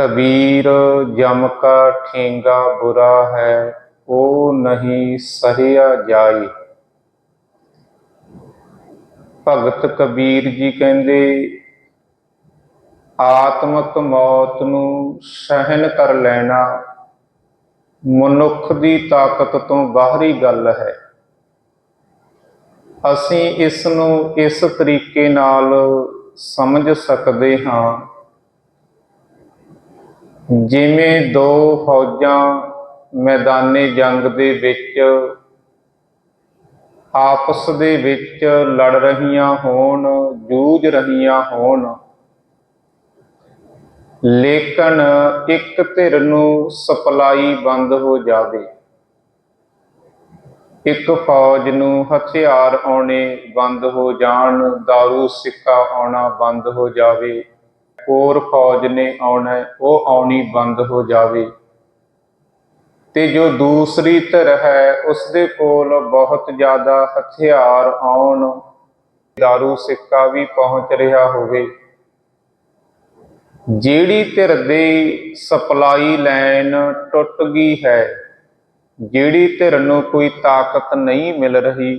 ਕਬੀਰ ਜਮ ਕਾ ਠੇਂਗਾ ਬੁਰਾ ਹੈ ਉਹ ਨਹੀਂ ਸਹਿਆ ਜਾਏ। ਭਗਤ ਕਬੀਰ ਜੀ ਕਹਿੰਦੇ, ਆਤਮਕ ਮੌਤ ਨੂੰ ਸਹਿਨ ਕਰ ਲੈਣਾ ਮਨੁੱਖ ਦੀ ਤਾਕਤ ਤੋਂ ਬਾਹਰੀ ਗੱਲ ਹੈ। ਅਸੀਂ ਇਸ ਨੂੰ ਇਸ ਤਰੀਕੇ ਨਾਲ ਸਮਝ ਸਕਦੇ ਹਾਂ ਜਿਵੇਂ ਦੋ ਫੌਜਾਂ ਮੈਦਾਨੇ ਜੰਗ ਦੇ ਵਿੱਚ ਆਪਸ ਦੇ ਵਿੱਚ ਲੜ ਰਹੀਆਂ ਹੋਣ, ਜੂਝ ਰਹੀਆਂ ਹੋਣ। ਲੇਕਿਨ ਇੱਕ ਧਿਰ ਨੂੰ ਸਪਲਾਈ ਬੰਦ ਹੋ ਜਾਵੇ। ਇੱਕ ਫੌਜ ਨੂੰ ਹਥਿਆਰ ਆਉਣੇ ਬੰਦ ਹੋ ਜਾਣ दारू ਸਿੱਕਾ ਆਉਣਾ ਬੰਦ ਹੋ ਜਾਵੇ। ਹੋਰ ਫੌਜ ਨੇ ਆਉਣਾ, ਉਹ ਆਉਣੀ ਬੰਦ ਹੋ ਜਾਵੇ। ਤੇ ਜੋ ਦੂਸਰੀ ਧਿਰ ਹੈ ਉਸ ਦੇ ਕੋਲ ਬਹੁਤ ਜ਼ਿਆਦਾ ਹਥਿਆਰ ਆਉਣ दारू ਸਿੱਕਾ ਵੀ ਪਹੁੰਚ ਰਿਹਾ ਹੋਵੇ। ਜਿਹੜੀ ਧਿਰ ਦੀ ਸਪਲਾਈ ਲਾਈਨ ਟੁੱਟ ਗਈ ਹੈ, ਜਿਹੜੀ ਧਿਰ ਨੂੰ ਕੋਈ ਤਾਕਤ ਨਹੀਂ ਮਿਲ ਰਹੀ,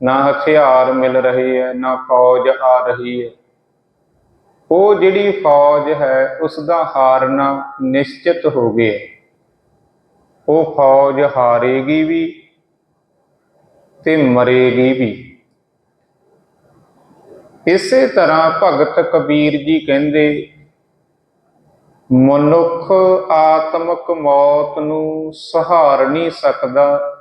ਨਾ ਹਥਿਆਰ ਮਿਲ ਰਹੇ ਹੈ, ਨਾ ਫੌਜ ਆ ਰਹੀ ਹੈ। ਉਹ ਜਿਹੜੀ ਫੌਜ ਹੈ ਉਸ ਦਾ ਹਾਰਨਾ ਨਿਸ਼ਚਿਤ ਹੋ ਗਿਆ। ਉਹ ਫੌਜ ਹਾਰੇਗੀ ਵੀ ਤੇ ਮਰੇਗੀ ਵੀ। ਇਸੇ ਤਰ੍ਹਾਂ ਭਗਤ ਕਬੀਰ ਜੀ ਕਹਿੰਦੇ, ਮਨੁੱਖ ਆਤਮਕ ਮੌਤ ਨੂੰ ਸਹਾਰ ਨਹੀਂ ਸਕਦਾ।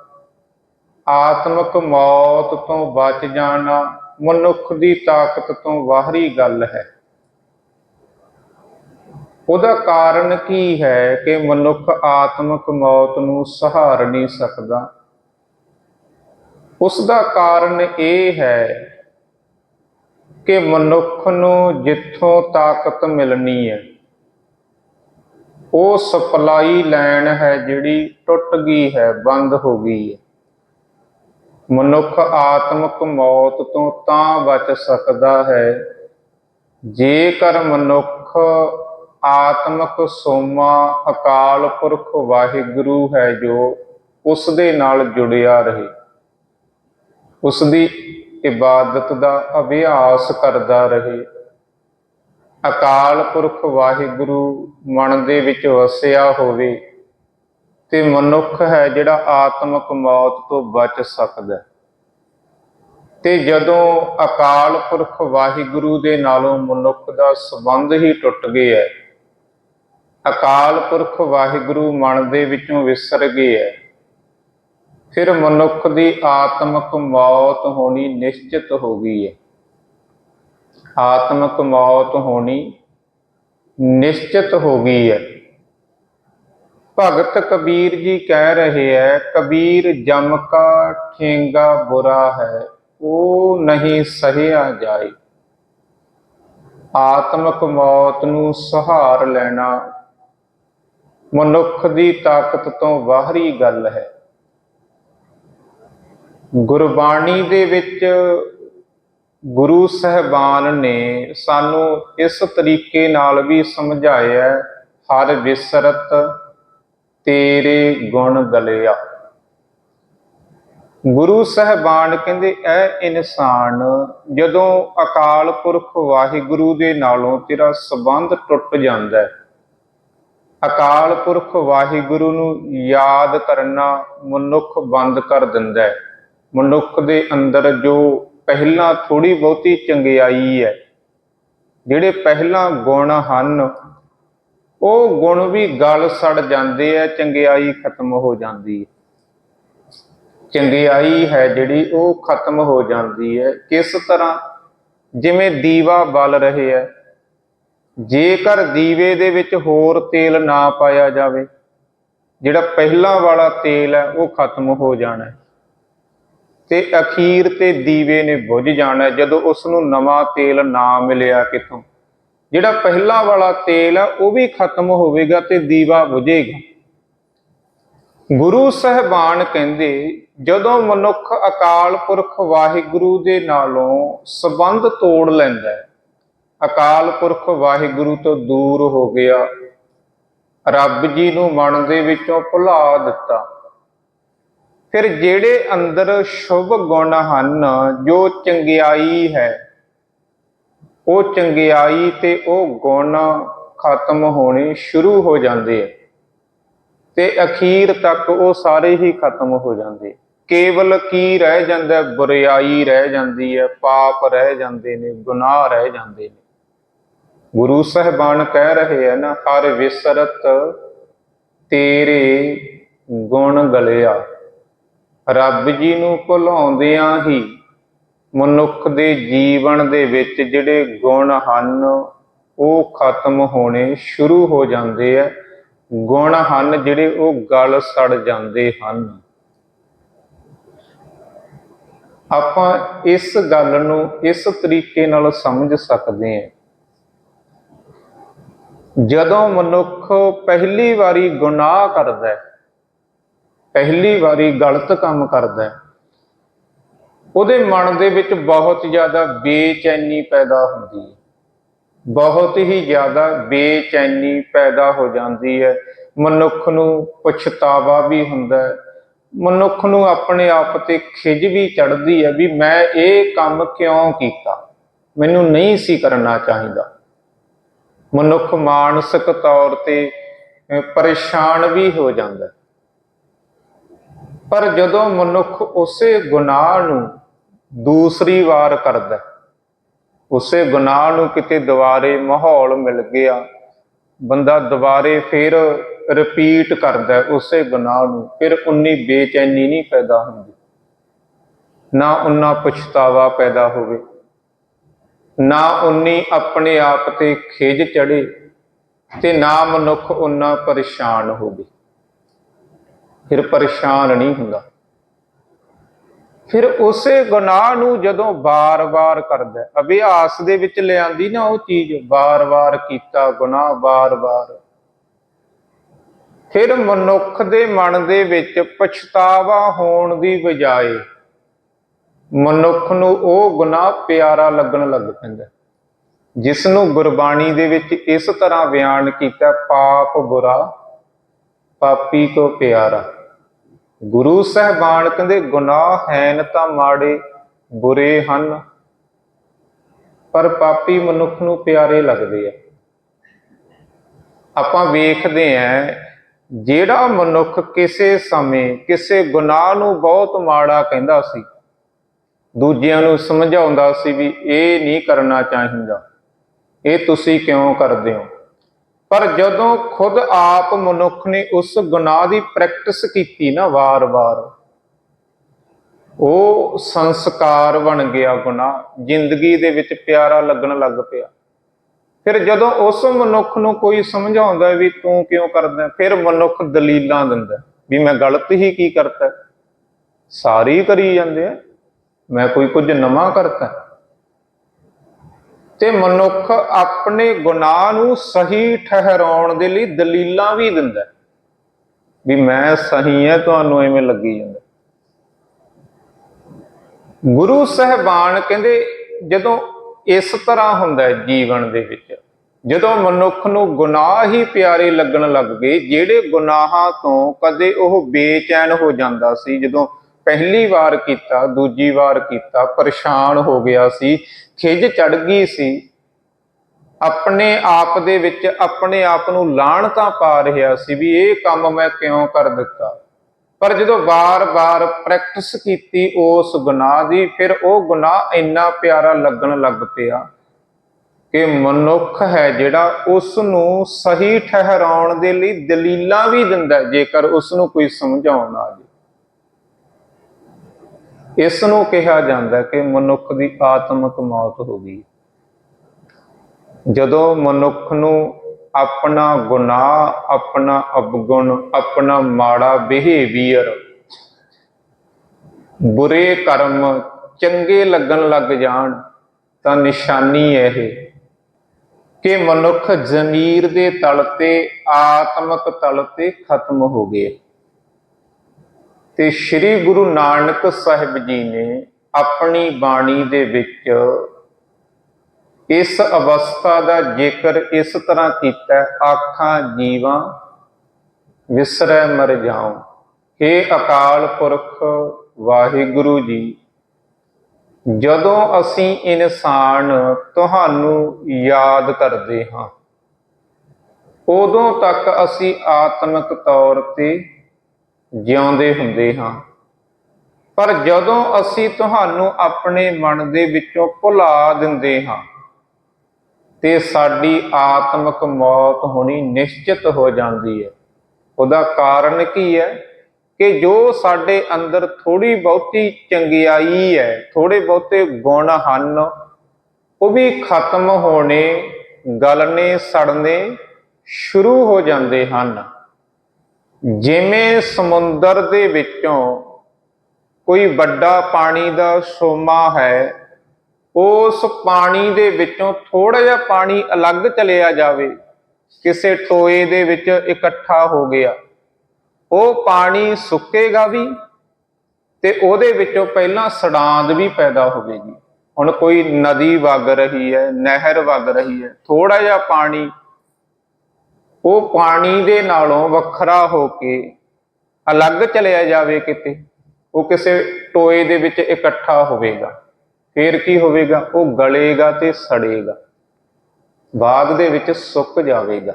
ਆਤਮਕ ਮੌਤ ਤੋਂ ਬਚ ਜਾਣਾ ਮਨੁੱਖ ਦੀ ਤਾਕਤ ਤੋਂ ਬਾਹਰੀ ਗੱਲ ਹੈ। ਉਹਦਾ ਕਾਰਨ ਕੀ ਹੈ ਕਿ ਮਨੁੱਖ ਆਤਮਕ ਮੌਤ ਨੂੰ ਸਹਾਰ ਨਹੀਂ ਸਕਦਾ? ਉਸ ਦਾ ਕਾਰਨ ਇਹ ਹੈ ਕਿ ਮਨੁੱਖ ਨੂੰ ਜਿੱਥੋਂ ਤਾਕਤ ਮਿਲਣੀ ਹੈ, ਉਹ ਸਪਲਾਈ ਲਾਈਨ ਹੈ ਜਿਹੜੀ ਟੁੱਟ ਗਈ ਹੈ, ਬੰਦ ਹੋ ਗਈ ਹੈ। ਮਨੁੱਖ ਆਤਮਕ ਮੌਤ ਤੋਂ ਤਾਂ ਬਚ ਸਕਦਾ ਹੈ ਜੇਕਰ ਮਨੁੱਖ ਆਤਮਕ ਸੋਮਾ ਅਕਾਲ ਪੁਰਖ ਵਾਹਿਗੁਰੂ ਹੈ ਜੋ ਉਸ ਦੇ ਨਾਲ ਜੁੜਿਆ ਰਹੇ ਉਸ ਦੀ ਇਬਾਦਤ ਦਾ ਅਭਿਆਸ ਕਰਦਾ ਰਹੇ ਅਕਾਲ ਪੁਰਖ ਵਾਹਿਗੁਰੂ ਮਨ ਦੇ ਵਿੱਚ ਵਸਿਆ ਹੋਵੇ ਤੇ ਮਨੁੱਖ ਹੈ ਜਿਹੜਾ ਆਤਮਕ ਮੌਤ ਤੋਂ ਬਚ ਸਕਦਾ ਹੈ। ਤੇ ਜਦੋਂ ਅਕਾਲ ਪੁਰਖ ਵਾਹਿਗੁਰੂ ਦੇ ਨਾਲੋਂ ਮਨੁੱਖ ਦਾ ਸੰਬੰਧ ਹੀ ਟੁੱਟ ਗਿਆ ਹੈ ਅਕਾਲ ਪੁਰਖ ਵਾਹਿਗੁਰੂ ਮਨ ਦੇ ਵਿੱਚੋਂ ਵਿਸਰ ਗਿਆ ਹੈ ਫਿਰ ਮਨੁੱਖ ਦੀ ਆਤਮਕ ਮੌਤ ਹੋਣੀ ਨਿਸ਼ਚਿਤ ਹੋ ਗਈ ਹੈ ਆਤਮਕ ਮੌਤ ਹੋਣੀ ਨਿਸ਼ਚਿਤ ਹੋ ਗਈ ਹੈ ਭਗਤ ਕਬੀਰ ਜੀ ਕਹਿ ਰਹੇ ਹੈ ਕਬੀਰ ਜਮ ਕਾ ਠੇਂਗਾ ਬੁਰਾ ਹੈ, ਉਹ ਨਹੀਂ ਸਹਿਆ ਜਾਏ। ਆਤਮਕ ਮੌਤ ਨੂੰ ਸਹਾਰ ਲੈਣਾ ਮਨੁੱਖ ਦੀ ਤਾਕਤ ਤੋਂ ਬਾਹਰੀ ਗੱਲ ਹੈ। ਗੁਰਬਾਣੀ ਦੇ ਵਿੱਚ ਗੁਰੂ ਸਹਿਬਾਨ ਨੇ ਸਾਨੂੰ ਇਸ ਤਰੀਕੇ ਨਾਲ ਵੀ ਸਮਝਾਇਆ, ਹਰ ਵਿਸਰਤ ਤੇਰੇ ਗੁਣ ਗਲਿਆ। ਗੁਰੂ ਸਹਿਬਾਨ ਕਹਿੰਦੇ ਇਹ ਇਨਸਾਨ, ਜਦੋਂ ਅਕਾਲ ਪੁਰਖ ਵਾਹਿਗੁਰੂ ਦੇ ਨਾਲੋਂ ਤੇਰਾ ਸਬੰਧ ਟੁੱਟ ਜਾਂਦਾ ਹੈ ਅਕਾਲ ਪੁਰਖ ਵਾਹਿਗੁਰੂ ਨੂੰ ਯਾਦ ਕਰਨਾ ਮਨੁੱਖ ਬੰਦ ਕਰ ਦਿੰਦਾ ਹੈ। ਮਨੁੱਖ ਦੇ ਅੰਦਰ ਜੋ ਪਹਿਲਾਂ ਥੋੜੀ ਬਹੁਤੀ ਚੰਗਿਆਈ ਹੈ, ਜਿਹੜੇ ਪਹਿਲਾਂ ਗੁਣ ਹਨ, ਉਹ ਗੁਣ ਵੀ ਗਲ ਸੜ ਜਾਂਦੇ ਆ ਚੰਗਿਆਈ ਖਤਮ ਹੋ ਜਾਂਦੀ ਹੈ। ਚੰਗਿਆਈ ਹੈ ਜਿਹੜੀ ਉਹ ਖਤਮ ਹੋ ਜਾਂਦੀ ਹੈ। ਕਿਸ ਤਰ੍ਹਾਂ? ਜਿਵੇਂ ਦੀਵਾ ਬਲ ਰਹੇ ਹੈ ਜੇਕਰ ਦੀਵੇ ਦੇ ਵਿੱਚ ਹੋਰ ਤੇਲ ਨਾ ਪਾਇਆ ਜਾਵੇ, ਜਿਹੜਾ ਪਹਿਲਾਂ ਵਾਲਾ ਤੇਲ ਹੈ, ਉਹ ਖਤਮ ਹੋ ਜਾਣਾ ਤੇ ਅਖੀਰ ਤੇ ਦੀਵੇ ਨੇ ਬੁਝ ਜਾਣਾ ਜਦੋਂ ਉਸ ਨੂੰ ਨਵਾਂ ਤੇਲ ਨਾ ਮਿਲਿਆ ਕਿਤੋਂ ਜਿਹੜਾ ਪਹਿਲਾਂ ਵਾਲਾ ਤੇਲ ਹੈ, ਉਹ ਵੀ ਖਤਮ ਹੋਵੇਗਾ ਤੇ ਦੀਵਾ ਬੁਝੇਗਾ। ਗੁਰੂ ਸਹਿਬਾਨ ਕਹਿੰਦੇ, ਜਦੋਂ ਮਨੁੱਖ ਅਕਾਲ ਪੁਰਖ ਵਾਹਿਗੁਰੂ ਦੇ ਨਾਲੋਂ ਸੰਬੰਧ ਤੋੜ ਲੈਂਦਾ ਹੈ ਅਕਾਲ ਪੁਰਖ ਵਾਹਿਗੁਰੂ ਤੋਂ ਦੂਰ ਹੋ ਗਿਆ। ਰੱਬ ਜੀ ਨੂੰ ਮਨ ਦੇ ਵਿੱਚੋਂ ਭੁਲਾ ਦਿੱਤਾ। ਫਿਰ ਜਿਹੜੇ ਅੰਦਰ ਸ਼ੁਭ ਗੁਣ ਹਨ, ਜੋ ਚੰਗਿਆਈ ਹੈ, ਉਹ ਚੰਗਿਆਈ ਤੇ ਉਹ ਗੁਣ ਖਤਮ ਹੋਣੇ ਸ਼ੁਰੂ ਹੋ ਜਾਂਦੇ ਆ। ਤੇ ਅਖੀਰ ਤੱਕ ਉਹ ਸਾਰੇ ਹੀ ਖਤਮ ਹੋ ਜਾਂਦੇ ਕੇਵਲ ਕੀ ਰਹਿ ਜਾਂਦਾ ਹੈ? ਬੁਰਾਈ ਰਹਿ ਜਾਂਦੀ ਹੈ, ਪਾਪ ਰਹਿ ਜਾਂਦੇ ਨੇ, ਗੁਨਾਹ ਰਹਿ ਜਾਂਦੇ ਨੇ। ਗੁਰੂ ਸਾਹਿਬਾਨ ਕਹਿ ਰਹੇ ਆ ਨਾ ਹਰ ਵਿਸਰਤ ਤੇਰੇ ਗੁਣ ਗਲਿਆ। ਰੱਬ ਜੀ ਨੂੰ ਭੁਲਾਉਂਦਿਆਂ ਹੀ ਮਨੁੱਖ ਦੇ ਜੀਵਨ ਦੇ ਵਿੱਚ ਜਿਹੜੇ ਗੁਣ ਹਨ, ਉਹ ਖਤਮ ਹੋਣੇ ਸ਼ੁਰੂ ਹੋ ਜਾਂਦੇ ਆ ਗੁਣ ਹਨ ਜਿਹੜੇ ਉਹ ਗਲ ਸੜ ਜਾਂਦੇ ਹਨ। ਆਪਾਂ ਇਸ ਗੱਲ ਨੂੰ ਇਸ ਤਰੀਕੇ ਨਾਲ ਸਮਝ ਸਕਦੇ ਹਾਂ ਜਦੋਂ ਮਨੁੱਖ ਪਹਿਲੀ ਵਾਰੀ ਗੁਨਾਹ ਕਰਦਾ ਹੈ, ਪਹਿਲੀ ਵਾਰੀ ਗਲਤ ਕੰਮ ਕਰਦਾ ਹੈ, ਉਹਦੇ ਮਨ ਦੇ ਵਿੱਚ ਬਹੁਤ ਜ਼ਿਆਦਾ ਬੇਚੈਨੀ ਪੈਦਾ ਹੁੰਦੀ ਹੈ। ਬਹੁਤ ਹੀ ਜ਼ਿਆਦਾ ਬੇਚੈਨੀ ਪੈਦਾ ਹੋ ਜਾਂਦੀ ਹੈ। ਮਨੁੱਖ ਨੂੰ ਪਛਤਾਵਾ ਵੀ ਹੁੰਦਾ ਹੈ। ਮਨੁੱਖ ਨੂੰ ਆਪਣੇ ਆਪ ਤੇ ਖਿਜ ਵੀ ਚੜਦੀ ਹੈ ਵੀ ਮੈਂ ਇਹ ਕੰਮ ਕਿਉਂ ਕੀਤਾ? ਮੈਨੂੰ ਨਹੀਂ ਸੀ ਕਰਨਾ ਚਾਹੀਦਾ। ਮਨੁੱਖ ਮਾਨਸਿਕ ਤੌਰ ਤੇ ਪਰੇਸ਼ਾਨ ਵੀ ਹੋ ਜਾਂਦਾ ਪਰ ਜਦੋਂ ਮਨੁੱਖ ਉਸੇ ਗੁਨਾਹ ਨੂੰ ਦੂਸਰੀ ਵਾਰ ਕਰਦਾ ਉਸੇ ਗੁਨਾਹ ਨੂੰ ਕਿਤੇ ਦੁਬਾਰੇ ਮਾਹੌਲ ਮਿਲ ਗਿਆ, ਬੰਦਾ ਦੁਬਾਰੇ ਫਿਰ ਰਿਪੀਟ ਕਰਦਾ ਉਸੇ ਗੁਨਾਹ ਨੂੰ, ਫਿਰ ਉਨੀ ਬੇਚੈਨੀ ਨਹੀਂ ਪੈਦਾ ਹੁੰਦੀ। ਨਾ ਉਨਾ ਪਛਤਾਵਾ ਪੈਦਾ ਹੋਵੇ। ਨਾ ਉਨੀ ਆਪਣੇ ਆਪ ਤੇ ਖਿਜ ਚੜੇ ਤੇ ਨਾ ਮਨੁੱਖ ਉਨਾ ਪਰੇਸ਼ਾਨ ਹੋਵੇ ਫਿਰ ਪਰੇਸ਼ਾਨ ਨਹੀਂ ਹੁੰਦਾ। ਫਿਰ ਉਸੇ ਗੁਨਾਹ ਨੂੰ ਜਦੋਂ ਬਾਰ-ਬਾਰ ਕਰਦਾ, ਅਭਿਆਸ ਦੇ ਵਿੱਚ ਲਿਆਂਦੀ ਨਾ ਉਹ ਚੀਜ਼ ਬਾਰ-ਬਾਰ ਕੀਤਾ ਗੁਨਾਹ ਬਾਰ-ਬਾਰ ਫਿਰ ਮਨੁੱਖ ਦੇ ਮਨ ਦੇ ਵਿੱਚ ਪਛਤਾਵਾ ਹੋਣ ਦੀ ਬਜਾਏ ਮਨੁੱਖ ਨੂੰ ਉਹ ਗੁਨਾਹ ਪਿਆਰਾ ਲੱਗਣ ਲੱਗ ਪੈਂਦਾ ਹੈ। ਜਿਸ ਨੂੰ ਗੁਰਬਾਣੀ ਦੇ ਵਿੱਚ ਇਸ ਤਰ੍ਹਾਂ ਬਿਆਨ ਕੀਤਾ, ਪਾਪ ਬੁਰਾ, ਪਾਪੀ ਕੋ ਪਿਆਰਾ ਗੁਰੂ ਸਾਹਿਬਾਨ ਕਹਿੰਦੇ, ਗੁਨਾਹ ਹੈਨ ਤਾਂ ਮਾੜੇ, ਬੁਰੇ ਹਨ, ਪਰ ਪਾਪੀ ਮਨੁੱਖ ਨੂੰ ਪਿਆਰੇ ਲੱਗਦੇ ਆ ਆਪਾਂ ਵੇਖਦੇ ਆਂ, ਜਿਹੜਾ ਮਨੁੱਖ ਕਿਸੇ ਸਮੇਂ ਕਿਸੇ ਗੁਨਾਹ ਨੂੰ ਬਹੁਤ ਮਾੜਾ ਕਹਿੰਦਾ ਸੀ ਦੂਜਿਆਂ ਨੂੰ ਸਮਝਾਉਂਦਾ ਸੀ ਵੀ ਇਹ ਨਹੀਂ ਕਰਨਾ ਚਾਹੀਦਾ। ਇਹ ਤੁਸੀਂ ਕਿਉਂ ਕਰਦੇ ਹੋ? ਪਰ ਜਦੋਂ ਖੁਦ ਆਪ ਮਨੁੱਖ ਨੇ ਉਸ ਗੁਨਾਹ ਦੀ ਪ੍ਰੈਕਟਿਸ ਕੀਤੀ ਨਾ ਵਾਰ-ਵਾਰ, ਉਹ ਸੰਸਕਾਰ ਬਣ ਗਿਆ ਗੁਨਾਹ। ਜ਼ਿੰਦਗੀ ਦੇ ਵਿੱਚ ਪਿਆਰਾ ਲੱਗਣ ਲੱਗ ਪਿਆ। ਫਿਰ ਜਦੋਂ ਉਸ ਮਨੁੱਖ ਨੂੰ ਕੋਈ ਸਮਝਾਉਂਦਾ ਵੀ ਤੂੰ ਕਿਉਂ ਕਰਦਾ, ਫਿਰ ਮਨੁੱਖ ਦਲੀਲਾਂ ਦਿੰਦਾ ਵੀ ਮੈਂ ਗਲਤ ਹੀ ਕੀ ਕਰਤਾ? ਸਾਰੀ ਕਰੀ ਜਾਂਦੇ ਆ। ਮੈਂ ਕੋਈ ਕੁਝ ਨਵਾਂ ਕਰਤਾ। ਤੇ ਮਨੁੱਖ ਆਪਣੇ ਗੁਨਾਹ ਨੂੰ ਸਹੀ ਠਹਿਰਾਉਣ ਦੇ ਲਈ ਦਲੀਲਾਂ ਵੀ ਦਿੰਦਾ ਵੀ ਮੈਂ ਸਹੀ ਹੈ, ਤੁਹਾਨੂੰ ਐਵੇਂ ਲੱਗੀ ਜਾਂਦਾ। ਗੁਰੂ ਸਾਹਿਬਾਨ ਕਹਿੰਦੇ, ਜਦੋਂ ਇਸ ਤਰ੍ਹਾਂ ਹੁੰਦਾ ਜੀਵਨ ਦੇ ਵਿੱਚ, ਜਦੋਂ ਮਨੁੱਖ ਨੂੰ ਗੁਨਾਹ ਹੀ ਪਿਆਰੇ ਲੱਗਣ ਲੱਗ ਗਏ, ਜਿਹੜੇ ਗੁਨਾਹਾਂ ਤੋਂ ਕਦੇ ਉਹ ਬੇਚੈਨ ਹੋ ਜਾਂਦਾ ਸੀ, ਜਦੋਂ ਪਹਿਲੀ ਵਾਰ ਕੀਤਾ, ਦੂਜੀ ਵਾਰ ਕੀਤਾ, ਪਰੇਸ਼ਾਨ ਹੋ ਗਿਆ ਸੀ ਖਿਜ ਚੜ ਗਈ ਸੀ। ਆਪਣੇ ਆਪ ਦੇ ਵਿੱਚ ਆਪਣੇ ਆਪ ਨੂੰ ਲਾਹਣਤਾਂ ਪਾ ਰਿਹਾ ਸੀ ਵੀ ਇਹ ਕੰਮ ਮੈਂ ਕਿਉਂ ਕਰ ਦਿੱਤਾ। ਪਰ ਜਦੋਂ ਵਾਰ-ਵਾਰ ਪ੍ਰੈਕਟਿਸ ਕੀਤੀ ਉਸ ਗੁਨਾਹ ਦੀ, ਫਿਰ ਉਹ ਗੁਨਾਹ ਇੰਨਾ ਪਿਆਰਾ ਲੱਗਣ ਲੱਗ ਪਿਆ ਕਿ ਮਨੁੱਖ ਹੈ ਜਿਹੜਾ ਉਸ ਨੂੰ ਸਹੀ ਠਹਿਰਾਉਣ ਦੇ ਲਈ ਦਲੀਲਾਂ ਵੀ ਦਿੰਦਾ ਜੇਕਰ ਉਸ ਨੂੰ ਕੋਈ ਸਮਝਾਉਣ ਆ ਜੇ ਇਸ ਨੂੰ ਕਿਹਾ ਜਾਂਦਾ ਕਿ ਮਨੁੱਖ ਦੀ ਆਤਮਿਕ ਮੌਤ ਹੋ ਗਈ ਜਦੋਂ ਮਨੁੱਖ ਨੂੰ ਆਪਣਾ ਗੁਨਾਹ, ਆਪਣਾ ਅਵਗੁਣ, ਆਪਣਾ ਮਾੜਾ ਬਿਹੇਵੀਅਰ ਬੁਰੇ ਕਰਮ ਚੰਗੇ ਲੱਗਣ ਲੱਗ ਜਾਣ, ਤਾਂ ਨਿਸ਼ਾਨੀ ਇਹ ਕਿ ਮਨੁੱਖ ਜ਼ਮੀਰ ਦੇ ਤਲ ਤੇ, ਆਤਮਿਕ ਤਲ ਤੇ ਖਤਮ ਹੋ ਗਿਆ। ਤੇ ਸ੍ਰੀ ਗੁਰੂ ਨਾਨਕ ਸਾਹਿਬ ਜੀ ਨੇ ਆਪਣੀ ਬਾਣੀ ਦੇ ਵਿੱਚ ਇਸ ਅਵਸਥਾ ਦਾ ਜ਼ਿਕਰ ਇਸ ਤਰ੍ਹਾਂ ਕੀਤਾ, ਆਖਾਂ, ਜੀਵਾਂ ਵਿਸਰੈ ਮਰ ਜਾਉ। हे ਅਕਾਲ ਪੁਰਖ, ਵਾਹਿਗੁਰੂ ਜੀ, ਜਦੋਂ ਅਸੀਂ ਇਨਸਾਨ ਤੁਹਾਨੂੰ ਯਾਦ ਕਰਦੇ ਹਾਂ, ਉਦੋਂ ਤੱਕ ਅਸੀਂ ਆਤਮਿਕ ਤੌਰ ਤੇ ਜਿਉਂਦੇ ਹੁੰਦੇ ਹਾਂ। ਪਰ ਜਦੋਂ ਅਸੀਂ ਤੁਹਾਨੂੰ ਆਪਣੇ ਮਨ ਦੇ ਵਿੱਚੋਂ ਭੁਲਾ ਦਿੰਦੇ ਹਾਂ, ਤੇ ਸਾਡੀ ਆਤਮਿਕ ਮੌਤ ਹੋਣੀ ਨਿਸ਼ਚਿਤ ਹੋ ਜਾਂਦੀ ਹੈ। ਉਹਦਾ ਕਾਰਨ ਕੀ ਹੈ? ਕਿ ਜੋ ਸਾਡੇ ਅੰਦਰ ਥੋੜੀ ਬਹੁਤੀ ਚੰਗਿਆਈ ਹੈ ਥੋੜੇ ਬਹੁਤੇ ਗੁਣ ਹਨ, ਉਹ ਵੀ ਖਤਮ ਹੋਣੇ, ਗਲਣੇ, ਸੜਨੇ ਸ਼ੁਰੂ ਹੋ ਜਾਂਦੇ ਹਨ। ਜਿਵੇਂ ਸਮੁੰਦਰ ਦੇ ਵਿੱਚੋਂ ਕੋਈ ਵੱਡਾ ਪਾਣੀ ਦਾ ਸੋਮਾ ਹੈ, ਉਸ ਪਾਣੀ ਦੇ ਵਿੱਚੋਂ ਥੋੜਾ ਜਿਹਾ ਪਾਣੀ ਅਲੱਗ ਚਲਿਆ ਜਾਵੇ, ਕਿਸੇ ਟੋਏ ਦੇ ਵਿੱਚ ਇਕੱਠਾ ਹੋ ਗਿਆ। ਉਹ ਪਾਣੀ ਸੁੱਕੇਗਾ ਵੀ ਤੇ ਉਹਦੇ ਵਿੱਚੋਂ ਪਹਿਲਾਂ ਸੜਾਂਦ ਵੀ ਪੈਦਾ ਹੋਵੇਗੀ। ਹੁਣ ਕੋਈ ਨਦੀ ਵਗ ਰਹੀ ਹੈ, ਨਹਿਰ ਵਗ ਰਹੀ ਹੈ ਥੋੜਾ ਜਿਹਾ ਪਾਣੀ ਉਹ ਪਾਣੀ ਦੇ ਨਾਲੋਂ ਵੱਖਰਾ ਹੋ ਕੇ ਅਲੱਗ ਚਲਿਆ ਜਾਵੇ ਕਿਤੇ, ਉਹ ਕਿਸੇ ਟੋਏ ਦੇ ਵਿੱਚ ਇਕੱਠਾ ਹੋਵੇਗਾ। ਫਿਰ ਕੀ ਹੋਵੇਗਾ? ਉਹ ਗਲੇਗਾ ਤੇ ਸੜੇਗਾ। ਬਾਗ ਦੇ ਵਿੱਚ ਸੁੱਕ ਜਾਵੇਗਾ।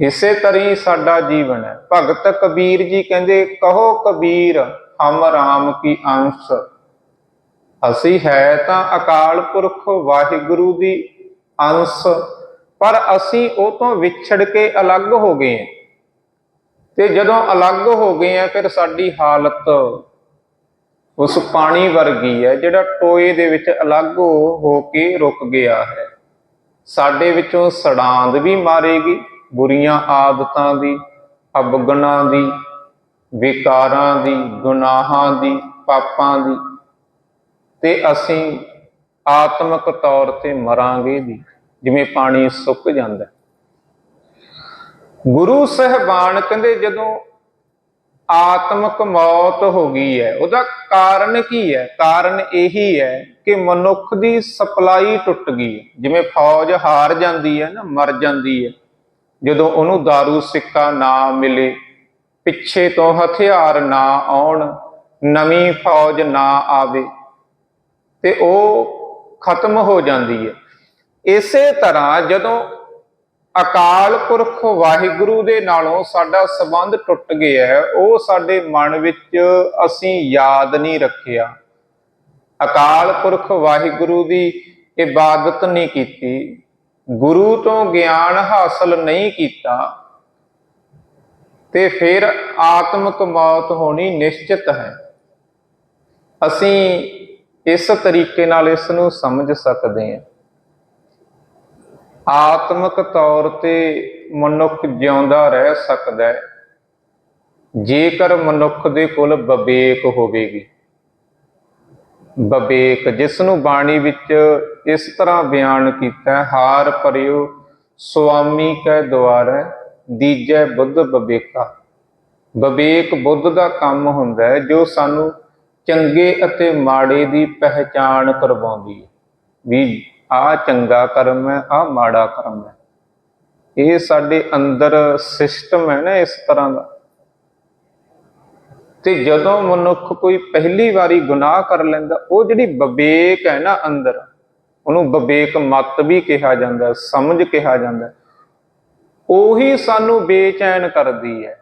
ਇਸੇ ਤਰ੍ਹਾਂ ਸਾਡਾ ਜੀਵਨ ਹੈ। ਭਗਤ ਕਬੀਰ ਜੀ ਕਹਿੰਦੇ, ਕਹੋ ਕਬੀਰ, ਹਮ ਰਾਮ ਕੀ ਅੰਸ਼? ਅਸੀਂ ਹੈ ਤਾਂ ਅਕਾਲ ਪੁਰਖ ਵਾਹਿਗੁਰੂ ਦੀ ਅੰਸ਼। ਪਰ ਅਸੀਂ ਉਹ ਤੋਂ ਵਿਛੜ ਕੇ ਅਲੱਗ ਹੋ ਗਏ ਹਾਂ। ਤੇ ਜਦੋਂ ਅਲੱਗ ਹੋ ਗਏ ਹਾਂ, ਫਿਰ ਸਾਡੀ ਹਾਲਤ ਉਸ ਪਾਣੀ ਵਰਗੀ ਹੈ, ਜਿਹੜਾ ਟੋਏ ਦੇ ਵਿੱਚ ਅਲੱਗ ਹੋ ਹੋ ਕੇ ਰੁਕ ਗਿਆ ਹੈ। ਸਾਡੇ ਵਿੱਚੋਂ ਸੜਾਂਦ ਵੀ ਮਾਰੇਗੀ, ਬੁਰੀਆਂ ਆਦਤਾਂ ਦੀ ਅਵਗੁਣਾਂ ਦੀ, ਵਿਕਾਰਾਂ ਦੀ, ਗੁਨਾਹਾਂ ਦੀ, ਪਾਪਾਂ ਦੀ। ਤੇ ਅਸੀਂ ਆਤਮਿਕ ਤੌਰ ਤੇ ਮਰਾਂਗੇ ਵੀ ਜਿਵੇਂ ਪਾਣੀ ਸੁੱਕ ਜਾਂਦਾ ਗੁਰੂ ਸਹਿਬਾਨ ਕਹਿੰਦੇ ਜਦੋਂ ਆਤਮਿਕ ਮੌਤ ਹੋ ਗਈ ਹੈ, ਉਹਦਾ ਕਾਰਨ ਕੀ ਹੈ? ਕਾਰਨ ਇਹੀ ਹੈ ਕਿ ਮਨੁੱਖ ਦੀ ਸਪਲਾਈ ਟੁੱਟ ਗਈ ਹੈ। ਜਿਵੇਂ ਫੌਜ ਹਾਰ ਜਾਂਦੀ ਹੈ ਨਾ, ਮਰ ਜਾਂਦੀ ਹੈ। ਜਦੋਂ ਉਹਨੂੰ दारू ਸਿੱਕਾ ਨਾ ਮਿਲੇ, ਪਿੱਛੇ ਤੋਂ ਹਥਿਆਰ ਨਾ ਆਉਣ, ਨਵੀਂ ਫੌਜ ਨਾ ਆਵੇ, ਤੇ ਉਹ ਖਤਮ ਹੋ ਜਾਂਦੀ ਹੈ। ਇਸੇ ਤਰ੍ਹਾਂ ਜਦੋਂ ਅਕਾਲ ਪੁਰਖ ਵਾਹਿਗੁਰੂ ਦੇ ਨਾਲੋਂ ਸਾਡਾ ਸੰਬੰਧ ਟੁੱਟ ਗਿਆ ਹੈ, ਉਹ ਸਾਡੇ ਮਨ ਵਿੱਚ ਅਸੀਂ ਯਾਦ ਨਹੀਂ ਰੱਖਿਆ। ਅਕਾਲ ਪੁਰਖ ਵਾਹਿਗੁਰੂ ਦੀ ਇਬਾਦਤ ਨਹੀਂ ਕੀਤੀ, ਗੁਰੂ ਤੋਂ ਗਿਆਨ ਹਾਸਲ ਨਹੀਂ ਕੀਤਾ ਤੇ ਫਿਰ ਆਤਮਿਕ ਮੌਤ ਹੋਣੀ ਨਿਸ਼ਚਿਤ ਹੈ। ਅਸੀਂ ਇਸ ਤਰੀਕੇ ਨਾਲ ਇਸ ਨੂੰ ਸਮਝ ਸਕਦੇ ਹਾਂ। ਆਤਮਿਕ ਤੌਰ ਤੇ ਮਨੁੱਖ ਜਿਉਂਦਾ ਰਹਿ ਸਕਦਾ ਹੈ। ਜੇਕਰ ਮਨੁੱਖ ਦੇ ਕੋਲ ਵਿਵੇਕ ਹੋਵੇਗੀ ਵਿਵੇਕ ਜਿਸ ਨੂੰ ਬਾਣੀ ਵਿੱਚ ਇਸ ਤਰ੍ਹਾਂ ਬਿਆਨ ਕੀਤਾ, ਹਾਰ ਪਰਿਓ ਸੁਆਮੀ ਕੈ ਦੁਆਰੈ, ਦੀਜੈ ਬੁੱਧ ਵਿਵੇਕਾ ਵਿਵੇਕ ਬੁੱਧ ਦਾ ਕੰਮ ਹੁੰਦਾ ਹੈ, ਜੋ ਸਾਨੂੰ ਚੰਗੇ ਅਤੇ ਮਾੜੇ ਦੀ ਪਹਿਚਾਣ ਕਰਵਾਉਂਦੀ ਹੈ। ਵੀ ਆ ਚੰਗਾ ਕਰਮ ਹੈ ਆ ਮਾੜਾ ਕਰਮ ਹੈ। ਇਹ ਸਾਡੇ ਅੰਦਰ ਸਿਸਟਮ ਹੈ ਨਾ ਇਸ ਤਰ੍ਹਾਂ ਦਾ। ਤੇ ਜਦੋਂ ਮਨੁੱਖ ਕੋਈ ਪਹਿਲੀ ਵਾਰੀ ਗੁਨਾਹ ਕਰ ਲੈਂਦਾ, ਉਹ ਜਿਹੜੀ ਵਿਵੇਕ ਹੈ ਨਾ ਅੰਦਰ, ਉਹਨੂੰ ਵਿਵੇਕ ਮਤ ਵੀ ਕਿਹਾ ਜਾਂਦਾ, ਸਮਝ ਕਿਹਾ ਜਾਂਦਾ। ਉਹੀ ਸਾਨੂੰ ਬੇਚੈਨ ਕਰਦੀ ਹੈ,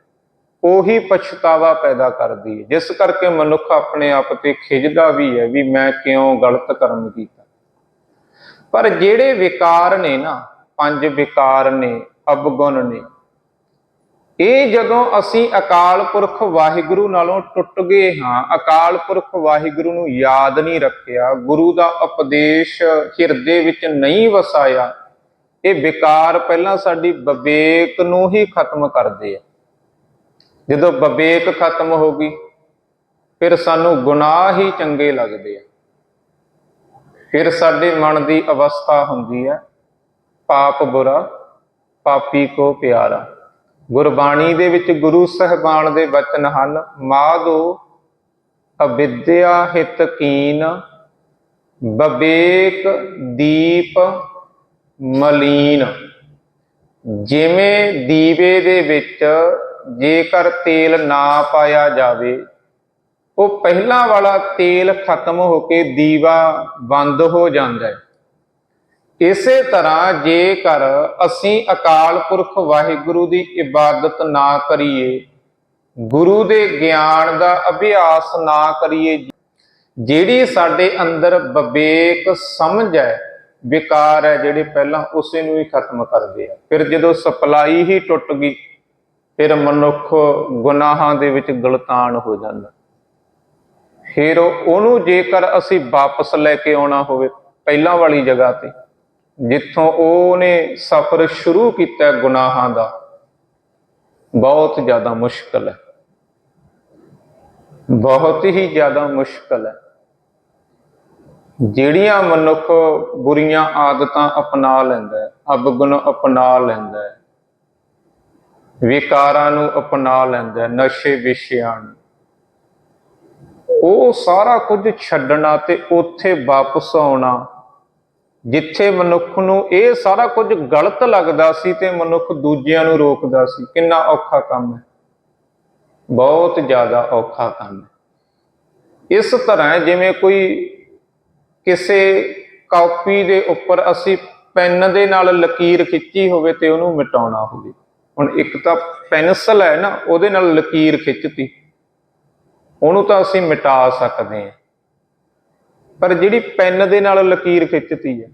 ਉਹੀ ਪਛਤਾਵਾ ਪੈਦਾ ਕਰਦੀ ਹੈ। ਜਿਸ ਕਰਕੇ ਮਨੁੱਖ ਆਪਣੇ ਆਪ ਤੇ ਖਿਜਦਾ ਵੀ ਹੈ ਵੀ ਮੈਂ ਕਿਉਂ ਗਲਤ ਕਰਮ ਕੀਤਾ। ਪਰ ਜਿਹੜੇ ਵਿਕਾਰ ਨੇ ਨਾ, ਪੰਜ ਵਿਕਾਰ ਨੇ, ਅਵਗੁਣ ਨੇ। ਇਹ ਜਦੋਂ ਅਸੀਂ ਅਕਾਲ ਪੁਰਖ ਵਾਹਿਗੁਰੂ ਨਾਲੋਂ ਟੁੱਟ ਗਏ ਹਾਂ, ਅਕਾਲ ਪੁਰਖ ਵਾਹਿਗੁਰੂ ਨੂੰ ਯਾਦ ਨਹੀਂ ਰੱਖਿਆ, ਗੁਰੂ ਦਾ ਉਪਦੇਸ਼ ਹਿਰਦੇ ਵਿੱਚ ਨਹੀਂ ਵਸਾਇਆ, ਇਹ ਵਿਕਾਰ ਪਹਿਲਾਂ ਸਾਡੀ ਵਿਵੇਕ ਨੂੰ ਹੀ ਖਤਮ ਕਰਦੇ ਆ। ਜਦੋਂ ਵਿਵੇਕ ਖਤਮ ਹੋ ਗਈ, ਫਿਰ ਸਾਨੂੰ ਗੁਨਾਹ ਹੀ ਚੰਗੇ ਲੱਗਦੇ ਆ। ਫਿਰ ਸਾਡੇ ਮਨ ਦੀ ਅਵਸਥਾ ਹੁੰਦੀ ਹੈ, ਪਾਪ ਬੁਰਾ, ਪਾਪੀ ਕੋ ਪਿਆਰਾ। ਗੁਰਬਾਣੀ ਦੇ ਵਿੱਚ ਗੁਰੂ ਸਹਿਬਾਨ ਦੇ ਵਚਨ ਹਨ, ਮਾਧੋ ਅਵਿਦਿਆ ਹਿਤ ਕੀਨ, ਬਵੇਕ ਦੀਪ ਮਲੀਨ। ਜਿਵੇਂ ਦੀਵੇ ਦੇ ਵਿੱਚ ਜੇਕਰ ਤੇਲ ਨਾ ਪਾਇਆ ਜਾਵੇ ਉਹ ਪਹਿਲਾਂ ਵਾਲਾ ਤੇਲ ਖਤਮ ਹੋ ਕੇ ਦੀਵਾ ਬੰਦ ਹੋ ਜਾਂਦਾ ਹੈ। ਇਸੇ ਤਰ੍ਹਾਂ ਜੇਕਰ ਅਸੀਂ ਅਕਾਲ ਪੁਰਖ ਵਾਹਿਗੁਰੂ ਦੀ ਇਬਾਦਤ ਨਾ ਕਰੀਏ, ਗੁਰੂ ਦੇ ਗਿਆਨ ਦਾ ਅਭਿਆਸ ਨਾ ਕਰੀਏ, ਜਿਹੜੀ ਸਾਡੇ ਅੰਦਰ ਵਿਵੇਕ ਸਮਝ ਹੈ, ਵਿਕਾਰ ਹੈ, ਜਿਹੜੇ ਪਹਿਲਾਂ ਉਸੇ ਨੂੰ ਹੀ ਖਤਮ ਕਰਦੇ ਆ। ਫਿਰ ਜਦੋਂ ਸਪਲਾਈ ਹੀ ਟੁੱਟ ਗਈ, ਫਿਰ ਮਨੁੱਖ ਗੁਨਾਹਾਂ ਦੇ ਵਿੱਚ ਗਲਤਾਨ ਹੋ ਜਾਂਦਾ। ਫਿਰ ਉਹਨੂੰ ਜੇਕਰ ਅਸੀਂ ਵਾਪਸ ਲੈ ਕੇ ਆਉਣਾ ਹੋਵੇ ਪਹਿਲਾਂ ਵਾਲੀ ਜਗ੍ਹਾ ਤੇ, ਜਿੱਥੋਂ ਉਹਨੇ ਸਫ਼ਰ ਸ਼ੁਰੂ ਕੀਤਾ ਗੁਨਾਹਾਂ ਦਾ, ਬਹੁਤ ਜ਼ਿਆਦਾ ਮੁਸ਼ਕਲ ਹੈ। ਬਹੁਤ ਹੀ ਜ਼ਿਆਦਾ ਮੁਸ਼ਕਲ ਹੈ। ਜਿਹੜੀਆਂ ਮਨੁੱਖ ਬੁਰੀਆਂ ਆਦਤਾਂ ਅਪਣਾ ਲੈਂਦਾ ਹੈ, ਅਬਗੁਣ ਅਪਣਾ ਲੈਂਦਾ ਹੈ, ਵਿਕਾਰਾਂ ਨੂੰ ਅਪਣਾ ਲੈਂਦਾ ਹੈ, ਨਸ਼ੇ ਵਿਸ਼ਿਆਂ ਨੂੰ। ਉਹ ਸਾਰਾ ਕੁਝ ਛੱਡਣਾ ਤੇ ਉੱਥੇ ਵਾਪਸ ਆਉਣਾ। ਜਿੱਥੇ ਮਨੁੱਖ ਨੂੰ ਇਹ ਸਾਰਾ ਕੁਝ ਗਲਤ ਲੱਗਦਾ ਸੀ ਤੇ ਮਨੁੱਖ ਦੂਜਿਆਂ ਨੂੰ ਰੋਕਦਾ ਸੀ। ਕਿੰਨਾ ਔਖਾ ਕੰਮ ਹੈ। ਬਹੁਤ ਜ਼ਿਆਦਾ ਔਖਾ ਕੰਮ ਹੈ। ਇਸ ਤਰ੍ਹਾਂ ਜਿਵੇਂ ਕੋਈ ਕਿਸੇ ਕਾਪੀ ਦੇ ਉੱਪਰ ਅਸੀਂ ਪੈਨ ਦੇ ਨਾਲ ਲਕੀਰ ਖਿੱਚੀ ਹੋਵੇ ਤੇ ਉਹਨੂੰ ਮਿਟਾਉਣਾ ਹੋਵੇ। ਹੁਣ ਇੱਕ ਤਾਂ ਪੈਨਸਲ ਹੈ ਨਾ, ਉਹਦੇ ਨਾਲ ਲਕੀਰ ਖਿੱਚਤੀ। ਉਹਨੂੰ ਤਾਂ ਅਸੀਂ ਮਿਟਾ ਸਕਦੇ ਹਾਂ। ਪਰ ਜਿਹੜੀ ਪੈਨ ਦੇ ਨਾਲ ਲਕੀਰ ਖਿੱਚਤੀ ਹੈ,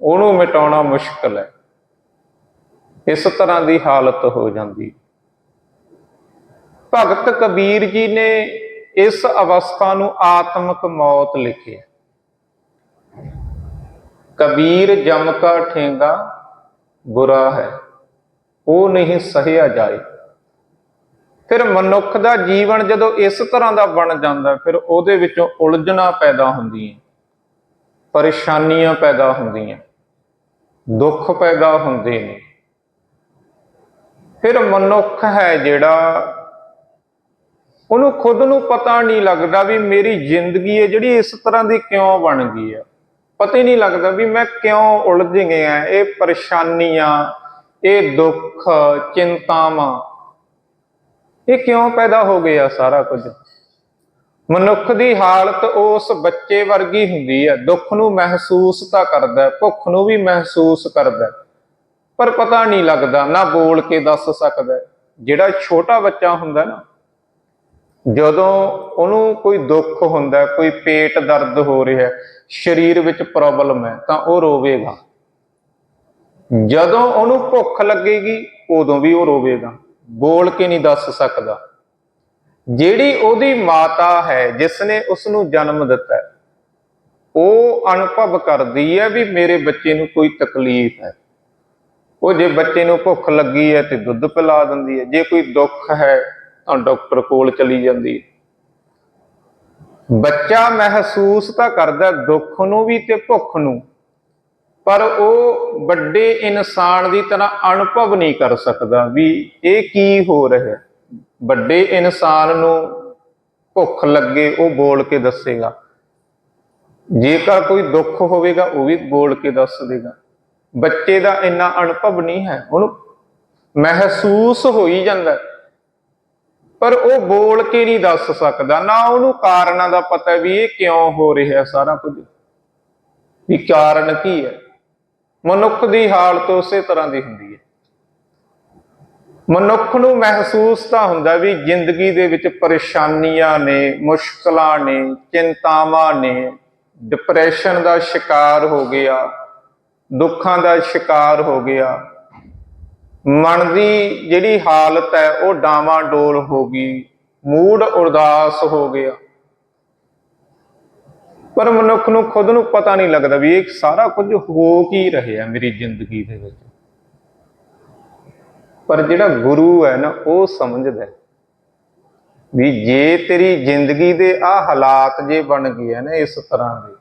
ਉਹਨੂੰ ਮਿਟਾਉਣਾ ਮੁਸ਼ਕਲ ਹੈ। ਇਸ ਤਰ੍ਹਾਂ ਦੀ ਹਾਲਤ ਹੋ ਜਾਂਦੀ ਭਗਤ ਕਬੀਰ ਜੀ ਨੇ ਇਸ ਅਵਸਥਾ ਨੂੰ ਆਤਮਿਕ ਮੌਤ ਲਿਖਿਆ ਕਬੀਰ ਜਮ ਕਾ ਠੇਂਗਾ, ਬੁਰਾ ਹੈ, ਉਹ ਨਹੀਂ ਸਹਿਆ ਜਾਏ। ਫਿਰ ਮਨੁੱਖ ਦਾ ਜੀਵਨ ਜਦੋਂ ਇਸ ਤਰ੍ਹਾਂ ਦਾ ਬਣ ਜਾਂਦਾ, ਫਿਰ ਉਹਦੇ ਵਿੱਚੋਂ ਉਲਝਣਾ ਪੈਦਾ ਹੁੰਦੀਆਂ, ਪਰੇਸ਼ਾਨੀਆਂ ਪੈਦਾ ਹੁੰਦੀਆਂ, ਦੁੱਖ ਪੈਦਾ ਹੁੰਦੇ ਨੇ। ਫਿਰ ਮਨੁੱਖ ਹੈ ਜਿਹੜਾ, ਉਹਨੂੰ ਖੁਦ ਨੂੰ ਪਤਾ ਨਹੀਂ ਲੱਗਦਾ ਵੀ ਮੇਰੀ ਜ਼ਿੰਦਗੀ ਹੈ ਜਿਹੜੀ ਇਸ ਤਰ੍ਹਾਂ ਦੀ ਕਿਉਂ ਬਣ ਗਈ ਹੈ ਪਤਾ ਹੀ ਨਹੀਂ ਲੱਗਦਾ ਵੀ ਮੈਂ ਕਿਉਂ ਉਲਝ ਗਿਆ, ਇਹ ਪਰੇਸ਼ਾਨੀਆਂ, ਇਹ ਦੁੱਖ, ਚਿੰਤਾਵਾਂ ਇਹ ਕਿਉਂ ਪੈਦਾ ਹੋ ਗਿਆ ਸਾਰਾ ਕੁਝ? ਮਨੁੱਖ ਦੀ ਹਾਲਤ ਉਸ ਬੱਚੇ ਵਰਗੀ ਹੁੰਦੀ ਹੈ। ਦੁੱਖ ਨੂੰ ਮਹਿਸੂਸ ਤਾਂ ਕਰਦਾ ਭੁੱਖ ਨੂੰ ਵੀ ਮਹਿਸੂਸ ਕਰਦਾ ਪਰ ਪਤਾ ਨਹੀਂ ਲੱਗਦਾ, ਨਾ ਬੋਲ ਕੇ ਦੱਸ ਸਕਦਾ ਜਿਹੜਾ ਛੋਟਾ ਬੱਚਾ ਹੁੰਦਾ ਨਾ, ਜਦੋਂ ਉਹਨੂੰ ਕੋਈ ਦੁੱਖ ਹੁੰਦਾ, ਕੋਈ ਪੇਟ ਦਰਦ ਹੋ ਰਿਹਾ ਸਰੀਰ ਵਿੱਚ ਪ੍ਰੋਬਲਮ ਹੈ, ਤਾਂ ਉਹ ਰੋਵੇਗਾ। ਜਦੋਂ ਉਹਨੂੰ ਭੁੱਖ ਲੱਗੇਗੀ, ਉਦੋਂ ਵੀ ਉਹ ਰੋਵੇਗਾ। ਬੋਲ ਕੇ ਨਹੀਂ ਦੱਸ ਸਕਦਾ। ਜਿਹੜੀ ਉਹਦੀ ਮਾਤਾ ਹੈ ਜਿਸ ਨੇ ਉਸ ਨੂੰ ਜਨਮ ਦਿੱਤਾ ਉਹ ਅਨੁਭਵ ਕਰਦੀ ਹੈ ਵੀ ਮੇਰੇ ਬੱਚੇ ਨੂੰ ਕੋਈ ਤਕਲੀਫ ਹੈ। ਉਹ ਜੇ ਬੱਚੇ ਨੂੰ ਭੁੱਖ ਲੱਗੀ ਹੈ ਤੇ ਦੁੱਧ ਪਿਲਾ ਦਿੰਦੀ ਹੈ। ਜੇ ਕੋਈ ਦੁੱਖ ਹੈ ਤਾਂ ਡਾਕਟਰ ਕੋਲ ਚਲੀ ਜਾਂਦੀ ਹੈ। ਬੱਚਾ ਮਹਿਸੂਸ ਤਾਂ ਕਰਦਾ ਦੁੱਖ ਨੂੰ ਵੀ ਤੇ ਭੁੱਖ ਨੂੰ। ਪਰ ਉਹ ਵੱਡੇ ਇਨਸਾਨ ਦੀ ਤਰ੍ਹਾਂ ਅਨੁਭਵ ਨਹੀਂ ਕਰ ਸਕਦਾ ਵੀ ਇਹ ਕੀ ਹੋ ਰਿਹਾ। ਵੱਡੇ ਇਨਸਾਨ ਨੂੰ ਭੁੱਖ ਲੱਗੇ, ਉਹ ਬੋਲ ਕੇ ਦੱਸੇਗਾ। ਜੇਕਰ ਕੋਈ ਦੁੱਖ ਹੋਵੇਗਾ, ਉਹ ਵੀ ਬੋਲ ਕੇ ਦੱਸ ਦੇਗਾ। ਬੱਚੇ ਦਾ ਇੰਨਾ ਅਨੁਭਵ ਨਹੀਂ ਹੈ, ਉਹਨੂੰ ਮਹਿਸੂਸ ਹੋ ਹੀ ਜਾਂਦਾ। ਪਰ ਉਹ ਬੋਲ ਕੇ ਨਹੀਂ ਦੱਸ ਸਕਦਾ, ਨਾ ਉਹਨੂੰ ਕਾਰਨਾਂ ਦਾ ਪਤਾ ਵੀ ਇਹ ਕਿਉਂ ਹੋ ਰਿਹਾ ਸਾਰਾ ਕੁਝ। ਵੀ ਕਾਰਨ ਕੀ ਹੈ? ਮਨੁੱਖ ਦੀ ਹਾਲਤ ਉਸੇ ਤਰ੍ਹਾਂ ਦੀ ਹੁੰਦੀ ਹੈ। ਮਨੁੱਖ ਨੂੰ ਮਹਿਸੂਸ ਤਾਂ ਹੁੰਦਾ ਵੀ ਜ਼ਿੰਦਗੀ ਦੇ ਵਿੱਚ ਪਰੇਸ਼ਾਨੀਆਂ ਨੇ, ਮੁਸ਼ਕਲਾਂ ਨੇ, ਚਿੰਤਾਵਾਂ ਨੇ ਡਿਪਰੈਸ਼ਨ ਦਾ ਸ਼ਿਕਾਰ ਹੋ ਗਿਆ, ਦੁੱਖਾਂ ਦਾ ਸ਼ਿਕਾਰ ਹੋ ਗਿਆ। ਮਨ ਦੀ ਜਿਹੜੀ ਹਾਲਤ ਹੈ ਉਹ ਡਾਵਾਂ ਡੋਲ ਹੋ ਗਈ, ਮੂਡ ਉਦਾਸ ਹੋ ਗਿਆ। ਪਰ ਮਨੁੱਖ ਨੂੰ ਖੁਦ ਨੂੰ ਪਤਾ ਨਹੀਂ ਲੱਗਦਾ ਵੀ ਇਹ ਸਾਰਾ ਕੁਝ ਹੋ ਕੀ ਰਿਹਾ ਮੇਰੀ ਜ਼ਿੰਦਗੀ ਦੇ ਵਿੱਚ। ਪਰ ਜਿਹੜਾ ਗੁਰੂ ਹੈ ਨਾ, ਉਹ ਸਮਝਦਾ ਵੀ ਜੇ ਤੇਰੀ ਜ਼ਿੰਦਗੀ ਦੇ ਆ ਹਾਲਾਤ ਜੇ ਬਣ ਗਏ ਆ ਨਾ ਇਸ ਤਰ੍ਹਾਂ ਦੇ,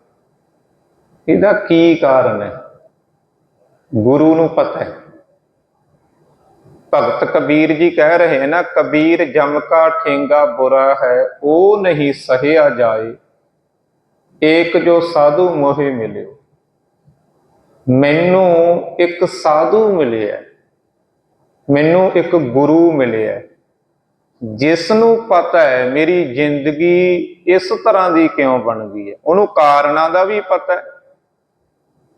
ਇਹਦਾ ਕੀ ਕਾਰਨ ਹੈ? ਗੁਰੂ ਨੂੰ ਪਤਾ ਹੈ। ਭਗਤ ਕਬੀਰ ਜੀ ਕਹਿ ਰਹੇ ਨਾ, ਕਬੀਰ ਜਮ ਕਾ ਠੇਂਗਾ ਬੁਰਾ ਹੈ, ਉਹ ਨਹੀਂ ਸਹਿਆ ਜਾਏ। ਏਕ ਜੋ ਸਾਧੂ ਮੋਹਿ ਮਿਲਿਓ। ਮੈਨੂੰ ਇੱਕ ਸਾਧੂ ਮਿਲਿਆ ਮੈਨੂੰ ਇੱਕ ਗੁਰੂ ਮਿਲਿਆ ਜਿਸ ਨੂੰ ਪਤਾ ਹੈ ਮੇਰੀ ਜ਼ਿੰਦਗੀ ਇਸ ਤਰ੍ਹਾਂ ਦੀ ਕਿਉਂ ਬਣ ਗਈ ਹੈ। ਉਹਨੂੰ ਕਾਰਨਾਂ ਦਾ ਵੀ ਪਤਾ ਹੈ,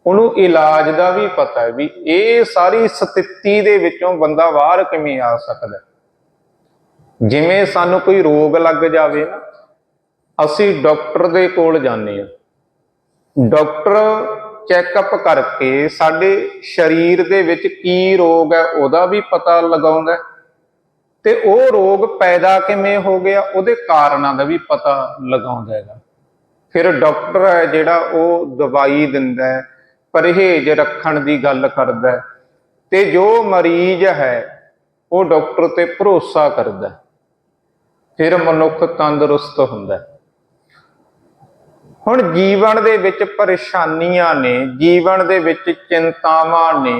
ਉਹਨੂੰ ਇਲਾਜ ਦਾ ਵੀ ਪਤਾ ਹੈ ਵੀ ਇਹ ਸਾਰੀ ਸਥਿਤੀ ਦੇ ਵਿੱਚੋਂ ਬੰਦਾ ਬਾਹਰ ਕਿਵੇਂ ਆ ਸਕਦਾ ਜਿਵੇਂ ਸਾਨੂੰ ਕੋਈ ਰੋਗ ਲੱਗ ਜਾਵੇ ਨਾ ਅਸੀਂ ਡਾਕਟਰ ਦੇ ਕੋਲ ਜਾਂਦੇ ਹਾਂ। ਡਾਕਟਰ ਚੈੱਕਅਪ ਕਰਕੇ ਸਾਡੇ ਸਰੀਰ ਦੇ ਵਿੱਚ ਕੀ ਰੋਗ ਹੈ, ਉਹਦਾ ਵੀ ਪਤਾ ਲਗਾਉਂਦਾ ਹੈ। ਤੇ ਉਹ ਰੋਗ ਪੈਦਾ ਕਿਵੇਂ ਹੋ ਗਿਆ, ਉਹਦੇ ਕਾਰਨਾਂ ਦਾ ਵੀ ਪਤਾ ਲਗਾਉਂਦਾ ਹੈਗਾ। ਫਿਰ ਡਾਕਟਰ ਹੈ ਜਿਹੜਾ, ਉਹ ਦਵਾਈ ਦਿੰਦਾ ਹੈ, ਪਰਹੇਜ਼ ਰੱਖਣ ਦੀ ਗੱਲ ਕਰਦਾ ਹੈ। ਤੇ ਜੋ ਮਰੀਜ਼ ਹੈ, ਉਹ ਡਾਕਟਰ ਤੇ ਭਰੋਸਾ ਕਰਦਾ ਫਿਰ ਮਨੁੱਖ ਤੰਦਰੁਸਤ ਹੁੰਦਾ ਹੈ। ਹੁਣ ਜੀਵਨ ਦੇ ਵਿੱਚ ਪਰੇਸ਼ਾਨੀਆਂ ਨੇ, ਜੀਵਨ ਦੇ ਵਿੱਚ ਚਿੰਤਾਵਾਂ ਨੇ,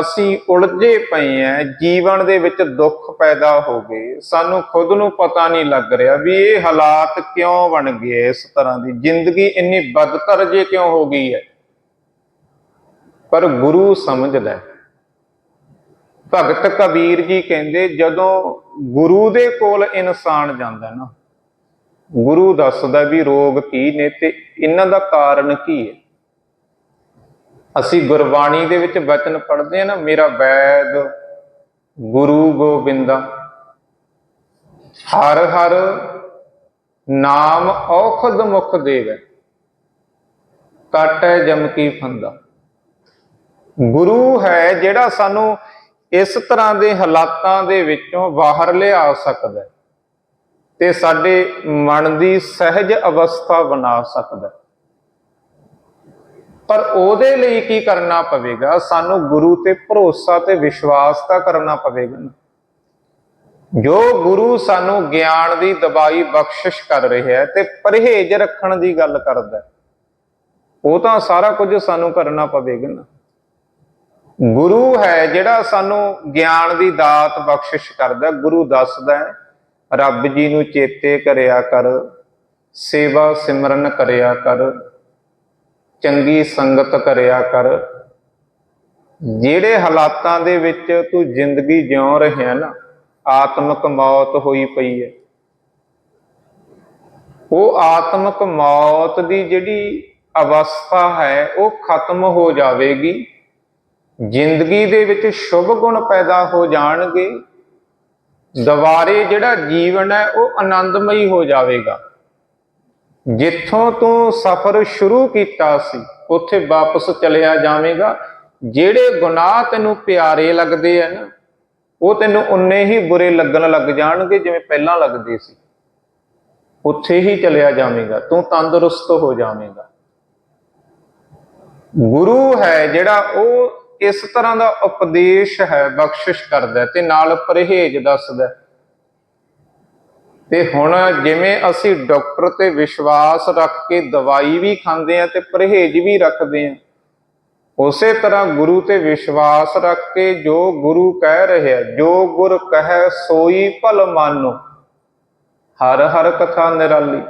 ਅਸੀਂ ਉਲਝੇ ਪਏ ਆ ਜੀਵਨ ਦੇ ਵਿੱਚ ਦੁੱਖ ਪੈਦਾ ਹੋ ਗਏ। ਸਾਨੂੰ ਖੁਦ ਨੂੰ ਪਤਾ ਨਹੀਂ ਲੱਗ ਰਿਹਾ ਵੀ ਇਹ ਹਾਲਾਤ ਕਿਉਂ ਬਣ ਗਏ ਇਸ ਤਰ੍ਹਾਂ ਦੀ। ਜ਼ਿੰਦਗੀ ਇੰਨੀ ਬਦਤਰ ਜੇ ਕਿਉਂ ਹੋ ਗਈ ਹੈ ਪਰ ਗੁਰੂ ਸਮਝਦਾ ਭਗਤ ਕਬੀਰ ਜੀ ਕਹਿੰਦੇ, ਜਦੋਂ ਗੁਰੂ ਦੇ ਕੋਲ ਇਨਸਾਨ ਜਾਂਦਾ ਨਾ ਗੁਰੂ ਦੱਸਦਾ ਵੀ ਰੋਗ ਕੀ ਨੇ ਤੇ ਇਹਨਾਂ ਦਾ ਕਾਰਨ ਕੀ ਹੈ? ਅਸੀਂ ਗੁਰਬਾਣੀ ਦੇ ਵਿੱਚ ਵਚਨ ਪੜ੍ਹਦੇ ਆ ਨਾ, ਮੇਰਾ ਵੈਦ ਗੁਰੂ ਗੋਬਿੰਦਾ। ਹਰ ਹਰ ਨਾਮ ਔਖਦ ਮੁਖ ਦੇਵੈ, ਕਾਟੈ ਜਮ ਕੀ ਫੰਦਾ। ਗੁਰੂ ਹੈ ਜਿਹੜਾ ਸਾਨੂੰ ਇਸ ਤਰ੍ਹਾਂ ਦੇ ਹਾਲਾਤਾਂ ਦੇ ਵਿੱਚੋਂ ਬਾਹਰ ਲਿਆ ਸਕਦਾ ਹੈ। ਤੇ ਸਾਡੇ ਮਨ ਦੀ ਸਹਿਜ ਅਵਸਥਾ ਬਣਾ ਸਕਦਾ। ਪਰ ਉਹਦੇ ਲਈ ਕੀ ਕਰਨਾ ਪਵੇਗਾ? ਸਾਨੂੰ ਗੁਰੂ ਤੇ ਭਰੋਸਾ ਤੇ ਵਿਸ਼ਵਾਸ ਤਾਂ ਕਰਨਾ ਪਵੇਗਾ ਨਾ। ਜੋ ਗੁਰੂ ਸਾਨੂੰ ਗਿਆਨ ਦੀ ਦਵਾਈ ਬਖਸ਼ਿਸ਼ ਕਰ ਰਿਹਾ ਹੈ ਤੇ ਪਰਹੇਜ਼ ਰੱਖਣ ਦੀ ਗੱਲ ਕਰਦਾ ਉਹ ਤਾਂ ਸਾਰਾ ਕੁਝ ਸਾਨੂੰ ਕਰਨਾ ਪਵੇਗਾ ਨਾ। ਗੁਰੂ ਹੈ ਜਿਹੜਾ ਸਾਨੂੰ ਗਿਆਨ ਦੀ ਦਾਤ ਬਖਸ਼ਿਸ਼ ਕਰਦਾ ਗੁਰੂ ਦੱਸਦਾ ਹੈ ਰੱਬ ਜੀ ਨੂੰ ਚੇਤੇ ਕਰਿਆ ਕਰ, ਸੇਵਾ ਸਿਮਰਨ ਕਰਿਆ ਕਰ, ਚੰਗੀ ਸੰਗਤ ਕਰਿਆ ਕਰ। ਜਿਹੜੇ ਹਾਲਾਤਾਂ ਦੇ ਵਿੱਚ ਤੂੰ ਜ਼ਿੰਦਗੀ ਜਿਉਂ ਰਿਹਾ ਨਾ, ਆਤਮਿਕ ਮੌਤ ਹੋਈ ਪਈ ਹੈ। ਉਹ ਆਤਮਿਕ ਮੌਤ ਦੀ ਜਿਹੜੀ ਅਵਸਥਾ ਹੈ, ਉਹ ਖਤਮ ਹੋ ਜਾਵੇਗੀ। ਜ਼ਿੰਦਗੀ ਦੇ ਵਿੱਚ ਸ਼ੁਭ ਗੁਣ ਪੈਦਾ ਹੋ ਜਾਣਗੇ। ਦੁਬਾਰੇ ਜਿਹੜਾ ਜੀਵਨ ਹੈ ਉਹ ਆਨੰਦਮਈ ਹੋ ਜਾਵੇਗਾ। ਜਿੱਥੋਂ ਤੂੰ ਸਫ਼ਰ ਸ਼ੁਰੂ ਕੀਤਾ ਸੀ, ਉੱਥੇ ਵਾਪਸ ਚਲਿਆ ਜਾਵੇਂਗਾ। ਜਿਹੜੇ ਗੁਨਾਹ ਤੈਨੂੰ ਪਿਆਰੇ ਲੱਗਦੇ ਆ ਨਾ ਉਹ ਤੈਨੂੰ ਉਨੇ ਹੀ ਬੁਰੇ ਲੱਗਣ ਲੱਗ ਜਾਣਗੇ ਜਿਵੇਂ ਪਹਿਲਾਂ ਲੱਗਦੇ ਸੀ। ਉੱਥੇ ਹੀ ਚਲਿਆ ਜਾਵੇਂਗਾ, ਤੂੰ ਤੰਦਰੁਸਤ ਹੋ ਜਾਵੇਂਗਾ। ਗੁਰੂ ਹੈ ਜਿਹੜਾ ਉਹ ਇਸ ਤਰ੍ਹਾਂ ਦਾ ਉਪਦੇਸ਼ ਹੈ, ਬਖਸ਼ਿਸ਼ ਕਰਦਾ ਹੈ ਤੇ ਨਾਲ ਪਰਹੇਜ਼ ਦੱਸਦਾ ਤੇ ਹੁਣ ਜਿਵੇਂ ਅਸੀਂ ਡਾਕਟਰ ਤੇ ਵਿਸ਼ਵਾਸ ਰੱਖ ਕੇ ਦਵਾਈ ਵੀ ਖਾਂਦੇ ਆ ਤੇ ਪਰਹੇਜ਼ ਵੀ ਰੱਖਦੇ ਆ ਉਸੇ ਤਰ੍ਹਾਂ ਗੁਰੂ ਤੇ ਵਿਸ਼ਵਾਸ ਰੱਖ ਕੇ ਜੋ ਗੁਰੂ ਕਹਿ ਰਿਹਾ ਜੋ ਗੁਰ ਕਹੈ ਸੋਈ ਭਲ ਮਾਨੋ, ਹਰ ਹਰ ਕਥਾ ਨਿਰਾਲੀ।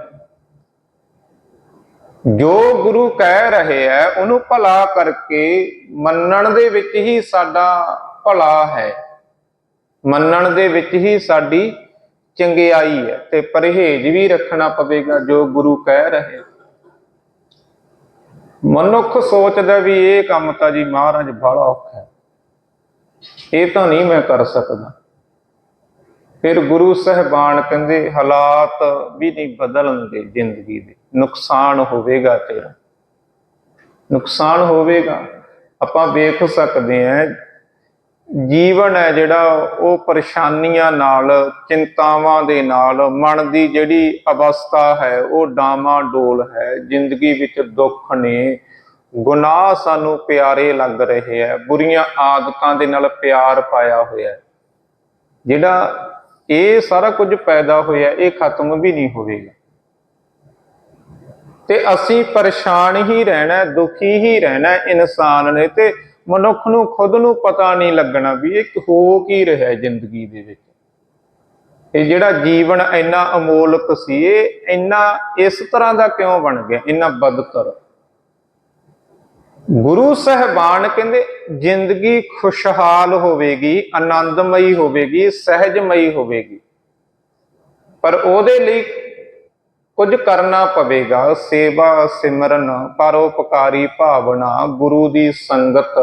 ਜੋ ਗੁਰੂ ਕਹਿ ਰਹੇ ਹੈ, ਉਹਨੂੰ ਭਲਾ ਕਰਕੇ ਮੰਨਣ ਦੇ ਵਿੱਚ ਹੀ ਸਾਡਾ ਭਲਾ ਹੈ। ਮੰਨਣ ਦੇ ਵਿੱਚ ਹੀ ਸਾਡੀ ਚੰਗਿਆਈ ਹੈ ਤੇ ਪਰਹੇਜ਼ ਵੀ ਰੱਖਣਾ ਪਵੇਗਾ ਜੋ ਗੁਰੂ ਕਹਿ ਰਹੇ ਮਨੁੱਖ ਸੋਚਦਾ ਵੀ ਇਹ ਕੰਮ ਤਾਂ ਜੀ ਮਹਾਰਾਜ ਬੜਾ ਔਖਾ ਹੈ। ਇਹ ਤਾਂ ਨਹੀਂ ਮੈਂ ਕਰ ਸਕਦਾ। ਫਿਰ ਗੁਰੂ ਸਾਹਿਬਾਨ ਕਹਿੰਦੇ, ਹਾਲਾਤ ਵੀ ਨਹੀਂ ਬਦਲਣਗੇ ਜ਼ਿੰਦਗੀ ਦੇ। ਨੁਕਸਾਨ ਹੋਵੇਗਾ ਤੇਰਾ। ਨੁਕਸਾਨ ਹੋਵੇਗਾ। ਆਪਾਂ ਵੇਖ ਸਕਦੇ ਹਾਂ, ਜੀਵਨ ਹੈ ਜਿਹੜਾ, ਉਹ ਪਰੇਸ਼ਾਨੀਆਂ ਨਾਲ, ਚਿੰਤਾਵਾਂ ਦੇ ਨਾਲ, ਮਨ ਦੀ ਜਿਹੜੀ ਅਵਸਥਾ ਹੈ, ਉਹ ਡਾਮਾ ਡੋਲ ਹੈ। ਜ਼ਿੰਦਗੀ ਵਿੱਚ ਦੁੱਖ ਨੇ, ਗੁਨਾਹ ਸਾਨੂੰ ਪਿਆਰੇ ਲੱਗ ਰਹੇ ਹੈ। ਬੁਰੀਆਂ ਆਦਤਾਂ ਦੇ ਨਾਲ ਪਿਆਰ ਪਾਇਆ ਹੋਇਆ ਹੈ। ਜਿਹੜਾ ਇਹ ਸਾਰਾ ਕੁਝ ਪੈਦਾ ਹੋਇਆ, ਇਹ ਖਤਮ ਵੀ ਨਹੀਂ ਹੋਵੇਗਾ। ਤੇ ਅਸੀਂ ਪਰੇਸ਼ਾਨ ਹੀ ਰਹਿਣਾ, ਦੁਖੀ ਹੀ ਰਹਿਣਾ ਇਨਸਾਨ ਨੇ ਤੇ ਮਨੁੱਖ ਨੂੰ ਖੁਦ ਨੂੰ ਪਤਾ ਨਹੀਂ ਲੱਗਣਾ ਵੀ ਇਹ ਹੋ ਕੀ ਰਿਹਾ ਜ਼ਿੰਦਗੀ ਦੇ ਵਿੱਚ। ਇਹ ਜਿਹੜਾ ਜੀਵਨ ਇੰਨਾ ਅਮੋਲਕ ਸੀ, ਇਹ ਇੰਨਾ ਇਸ ਤਰ੍ਹਾਂ ਦਾ ਕਿਉਂ ਬਣ ਗਿਆ, ਇੰਨਾ ਬਦਤਰ? ਗੁਰੂ ਸਾਹਿਬਾਨ ਕਹਿੰਦੇ, ਜ਼ਿੰਦਗੀ ਖੁਸ਼ਹਾਲ ਹੋਵੇਗੀ, ਆਨੰਦਮਈ ਹੋਵੇਗੀ, ਸਹਿਜਮਈ ਹੋਵੇਗੀ। ਪਰ ਉਹਦੇ ਲਈ ਕੁਝ ਕਰਨਾ ਪਵੇਗਾ, ਸੇਵਾ ਸਿਮਰਨ ਪਰਉਪਕਾਰੀ ਭਾਵਨਾ, ਗੁਰੂ ਦੀ ਸੰਗਤ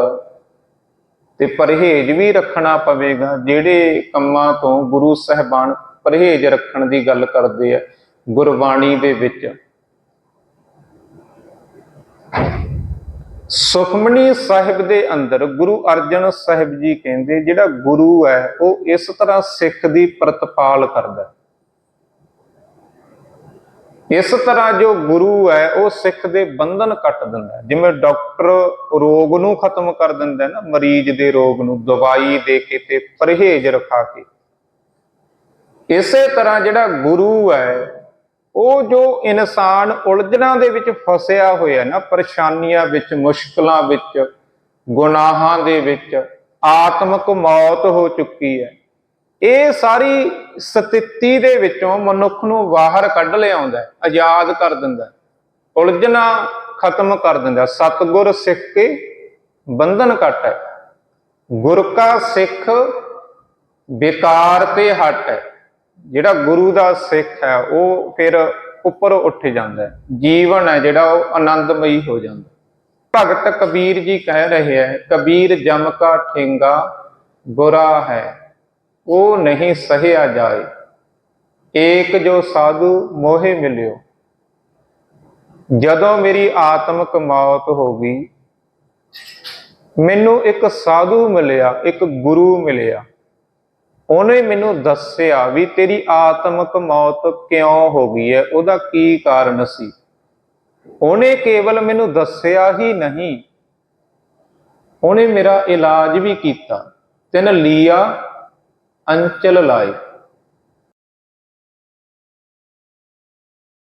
ਤੇ ਪਰਹੇਜ ਵੀ ਰੱਖਣਾ ਪਵੇਗਾ। ਜਿਹੜੇ ਕੰਮਾਂ ਤੋਂ ਗੁਰੂ ਸਾਹਿਬਾਨ ਪਰਹੇਜ ਰੱਖਣ ਦੀ ਗੱਲ ਕਰਦੇ ਆ, ਗੁਰਬਾਣੀ ਦੇ ਵਿੱਚ। ਸੁਖਮਨੀ ਸਾਹਿਬ ਦੇ ਅੰਦਰ ਗੁਰੂ ਅਰਜਨ ਸਾਹਿਬ ਜੀ ਕਹਿੰਦੇ, ਜਿਹੜਾ ਗੁਰੂ ਹੈ, ਉਹ ਇਸ ਤਰ੍ਹਾਂ ਸਿੱਖ ਦੀ ਪ੍ਰਤਪਾਲ ਕਰਦਾ। ਇਸ ਤਰ੍ਹਾਂ ਜੋ ਗੁਰੂ ਹੈ, ਉਹ ਸਿੱਖ ਦੇ ਬੰਧਨ ਕੱਟ ਦਿੰਦਾ ਜਿਵੇਂ ਡਾਕਟਰ ਰੋਗ ਨੂੰ ਖਤਮ ਕਰ ਦਿੰਦਾ ਨਾ, ਮਰੀਜ਼ ਦੇ ਰੋਗ ਨੂੰ ਦਵਾਈ ਦੇ ਕੇ ਤੇ ਪਰਹੇਜ਼ ਰਖਾ ਕੇ। ਇਸੇ ਤਰ੍ਹਾਂ ਜਿਹੜਾ ਗੁਰੂ ਹੈ, ਉਹ ਜੋ ਇਨਸਾਨ ਉਲਝਣਾਂ ਦੇ ਵਿੱਚ ਫਸਿਆ ਹੋਇਆ ਨਾ, ਪਰੇਸ਼ਾਨੀਆਂ ਵਿੱਚ, ਮੁਸ਼ਕਲਾਂ ਵਿੱਚ, ਗੁਨਾਹਾਂ ਦੇ ਵਿੱਚ, ਆਤਮਿਕ ਮੌਤ ਹੋ ਚੁੱਕੀ ਹੈ ਇਹ ਸਾਰੀ ਸਥਿਤੀ ਦੇ ਵਿੱਚੋਂ ਮਨੁੱਖ ਨੂੰ ਬਾਹਰ ਕੱਢ ਲਿਆਉਂਦਾ ਹੈ, ਆਜ਼ਾਦ ਕਰ ਦਿੰਦਾ ਉਲਝਣਾ ਖਤਮ ਕਰ ਦਿੰਦਾ ਹੈ। ਸਤਿਗੁਰ ਸਿੱਖ ਕੇ ਬੰਧਨ ਕੱਟ ਹੈ, ਗੁਰ ਕਾ ਸਿੱਖ ਵਿਕਾਰ ਤੇ ਹਟ ਹੈ। ਜਿਹੜਾ ਗੁਰੂ ਦਾ ਸਿੱਖ ਹੈ, ਉਹ ਫਿਰ ਉੱਪਰ ਉੱਠ ਜਾਂਦਾ ਜੀਵਨ ਹੈ ਜਿਹੜਾ, ਉਹ ਆਨੰਦਮਈ ਹੋ ਜਾਂਦਾ ਭਗਤ ਕਬੀਰ ਜੀ ਕਹਿ ਰਹੇ ਹੈ, ਕਬੀਰ ਜਮ ਕਾ ਠੇਂਗਾ, ਬੁਰਾ ਹੈ। ਉਹ ਨਹੀਂ ਸਹਿਆ ਜਾਏ। ਏਕ ਜੋ ਸਾਧੂ ਮੋਹਿ ਮਿਲਿਓ। ਜਦੋਂ ਮੇਰੀ ਆਤਮਿਕ ਮੌਤ ਹੋ ਗਈ, ਮੈਨੂੰ ਇੱਕ ਸਾਧੂ ਮਿਲਿਆ, ਇੱਕ ਗੁਰੂ ਮਿਲਿਆ। ਉਹਨੇ ਮੈਨੂੰ ਦੱਸਿਆ ਵੀ ਤੇਰੀ ਆਤਮਕ ਮੌਤ ਕਿਉਂ ਹੋ ਗਈ ਹੈ, ਉਹਦਾ ਕੀ ਕਾਰਨ ਸੀ? ਉਹਨੇ ਕੇਵਲ ਮੈਨੂੰ ਦੱਸਿਆ ਹੀ ਨਹੀਂ। ਉਹਨੇ ਮੇਰਾ ਇਲਾਜ ਵੀ ਕੀਤਾ। ਤਿਨ ਲੀਆ until